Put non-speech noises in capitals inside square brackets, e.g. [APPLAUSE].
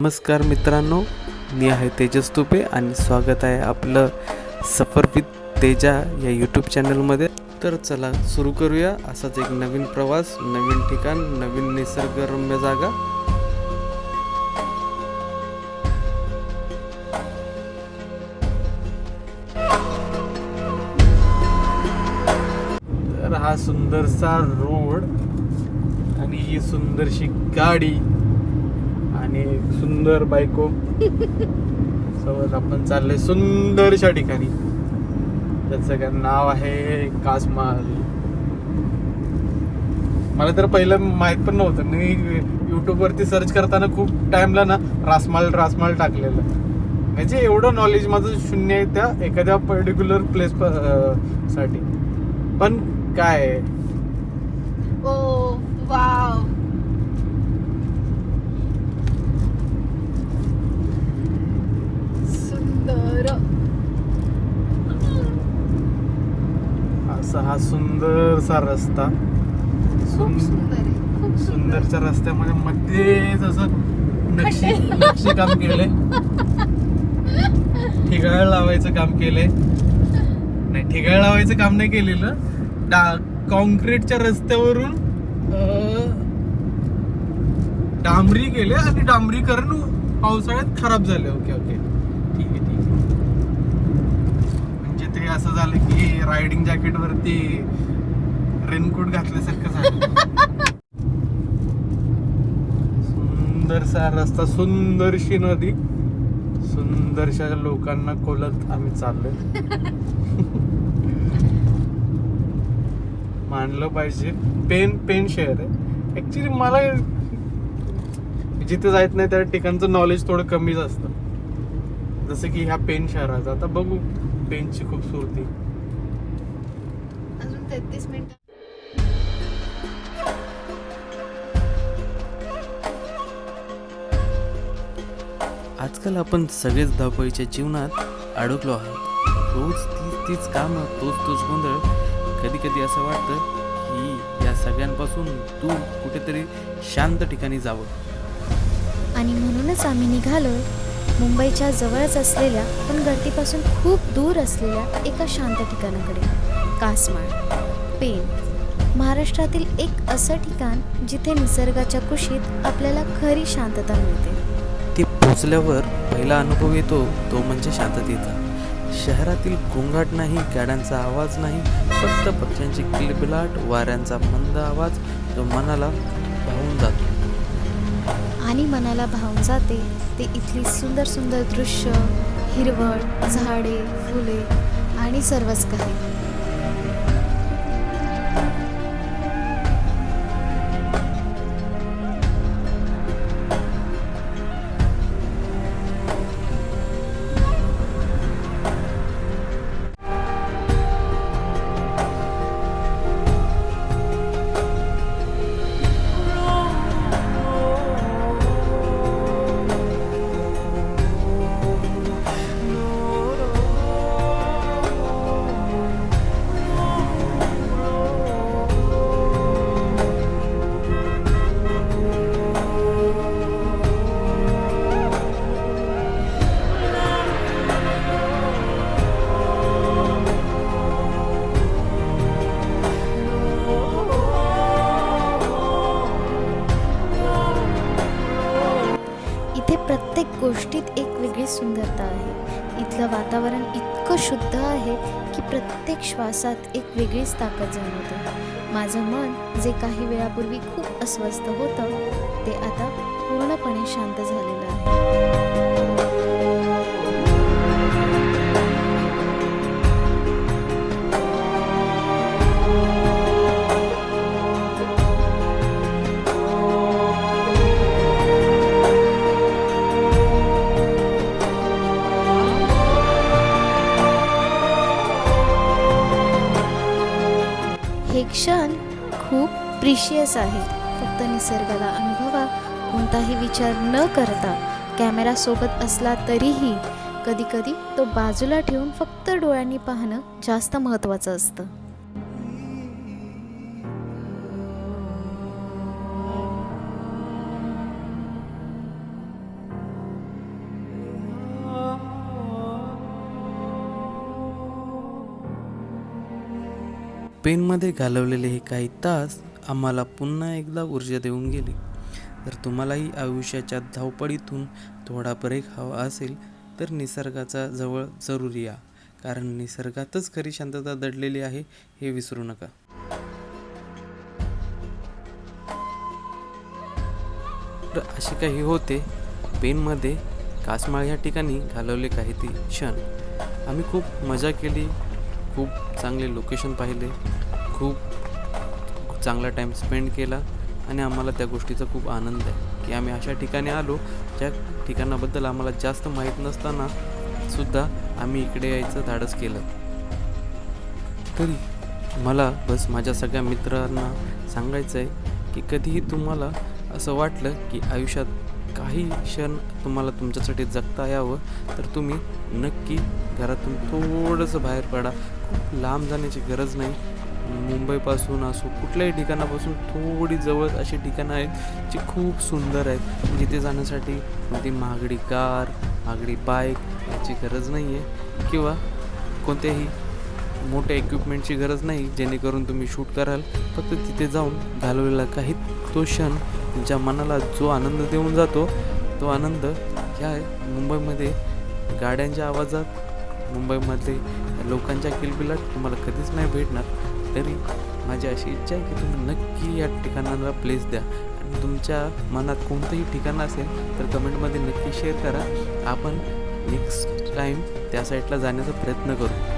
नमस्कार मित्रांनो मी आहे तेजस तुपे आणि स्वागत आहे आपलं सफर विथ तेजा या यूट्यूब चॅनलमध्ये तर चला सुरू करूया. असाच एक नवीन प्रवास नवीन ठिकाण नवीन निसर्गरम्य जागा. तर हा सुंदरसा रोड आणि ही सुंदरशी गाडी आणि सुंदर बायको. सोबत आपण चाललोय सुंदरशा ठिकाणी. त्याचं काय नाव आहे कासमाल. मला तर पहिलं माहीत पण नव्हतं. मी युट्यूब वरती सर्च करताना खूप टाइमला ना रासमाल रासमाल टाकलेलं. म्हणजे एवढं नॉलेज माझं शून्य आहे त्या एखाद्या पर्टिक्युलर प्लेस साठी. पण काय? आहे, ओ वाव सुंदर असा हा सुंदरसा रस्ता. खूप सुंदर सुंदर आहे खूप सुंदर. सुंदरच्या रस्त्यामध्ये मध्येच असं नक्षी नक्षी काम केलंय ठिगाळ लावायचं काम केलंय नाही ठिगाळ लावायचं काम नाही केलेलं. डा कॉन्क्रीटच्या रस्त्यावरून अं, डांबरी केले आणि डांबरीकरण पावसाळ्यात खराब झाले. ओके ओके ठीक आहे ठीक आहे म्हणजे ते असं झालं की रायडिंग जॅकेट वरती रेनकोट घातल्यासारखं झालं. सुंदरसा रस्ता सुंदरशी नदी. सुंदरशा लोकांना कोलत आम्ही चाललोय. [LAUGHS] मानलं पाहिजे. पेन पेन शहर आहे. ऍक्च्युली मला जिथे जायत नाही त्या ठिकाणचं नॉलेज थोडं कमीच असतं. जसं की ह्या पेन शहराचं. आता बघू. पेनची खूपसूरती अजून तेहतीस मिनिट. आजकाल आपण सगळेच धावपळीच्या जीवनात अडकलो आहोत. रोज तीच तीच कामं तोच तोच गोंधळ. कधी कधी असं वाटतं की या सगळ्यांपासून दूर कुठेतरी शांत ठिकाणी जावं. आणि म्हणूनच आम्ही निघालो मुंबईच्या जवळच असलेल्या पण गर्दीपासून खूप दूर असलेल्या एका शांत ठिकाणाकडे. कासमाळ. पेन महाराष्ट्रातील एक असं ठिकाण जिथे निसर्गाच्या कुशीत आपल्याला खरी शांतता मिळते. ते पोचल्यावर पहिला अनुभव येतो तो म्हणजे शांततेचा. शहरातील गोंगाट नाही गाड्यांचा आवाज नाही फक्त पक्ष्यांची किलबिलाट वाऱ्यांचा मंद आवाज जो मनाला भावून जातो. आणि मनाला भावून जाते ते इथली सुंदर सुंदर दृश्य हिरवळ झाडे फुले आणि सर्वच काही. गोष्टीत एक वेगळी सुंदरता आहे. इथलं वातावरण इतकं शुद्ध आहे की प्रत्येक श्वासात एक वेगळीच ताकद जाणवते. माझं मन जे काही वेळापूर्वी खूप अस्वस्थ होतं ते आता पूर्णपणे शांत झालं. प्रिशियस आहे फक्त निसर्गाला अनुभवा. कोणताही विचार न करता कॅमेरा सोबत असला तरीही कधीकधी तो बाजूला ठेवून फक्त डोळ्यांनी पाहणं जास्त महत्त्वाचं असतं. पेनमध्ये घालवलेले हे काही तास आम्हाला पुन्हा एकदा ऊर्जा देऊन गेले. जर तुम्हालाही आयुष्याच्या धावपळीतून थोडा ब्रेक हवा असेल तर निसर्गाचा जवळ जरूर या कारण निसर्गातच खरी शांतता दडलेली आहे हे विसरू नका. तर असे काही होते. पेनमध्ये कासमाळ ह्या ठिकाणी घालवले काही ते क्षण. आम्ही खूप मजा केली खूप चांगले लोकेशन पाहिले खूप चांगला टाईम स्पेंड केला आणि आम्हाला त्या गोष्टीचा खूप आनंद आहे. की आम्ही अशा ठिकाणी आलो ज्या ठिकाणाबद्दल आम्हाला जास्त माहीत नसताना सुद्धा आम्ही इकडे यायचं धाडस केलं. तरी मला बस माझ्या सगळ्या मित्रांना सांगायचं आहे की कधीही तुम्हाला असं वाटलं की आयुष्यात काही क्षण तुम्हाला तुमच्यासाठी जगता यावं तर तुम्ही नक्की घरातून थोडंसं बाहेर पडा. खूप लांब जाण्याची गरज नाही. मुंबईपासून असो कुठल्याही ठिकाणापासून थोडी जवळ अशी ठिकाणं आहेत जी खूप सुंदर आहेत. जिथे जाण्यासाठी कोणती महागडी कार महागडी बाईक याची गरज नाही आहे किंवा कोणत्याही मोठ्या इक्विपमेंटची गरज नाही जेणेकरून तुम्ही शूट कराल. फक्त तिथे जाऊन घालवलेला काही तो क्षण तुमच्या मनाला जो आनंद देऊन जातो तो आनंद ह्या मुंबईमध्ये गाड्यांच्या आवाजात मुंबईमध्ये लोकांच्या किलबिलाट तुम्हाला कधीच नाही भेटणार. तरी माझी अशी इच्छा आहे की तुम्ही नक्की या ठिकाणाला प्लेस द्या. आणि तुमच्या मनात कोणतंही ठिकाण असेल तर कमेंटमध्ये नक्की शेअर करा. आपण नेक्स्ट टाईम त्या साईडला जाण्याचा प्रयत्न करू.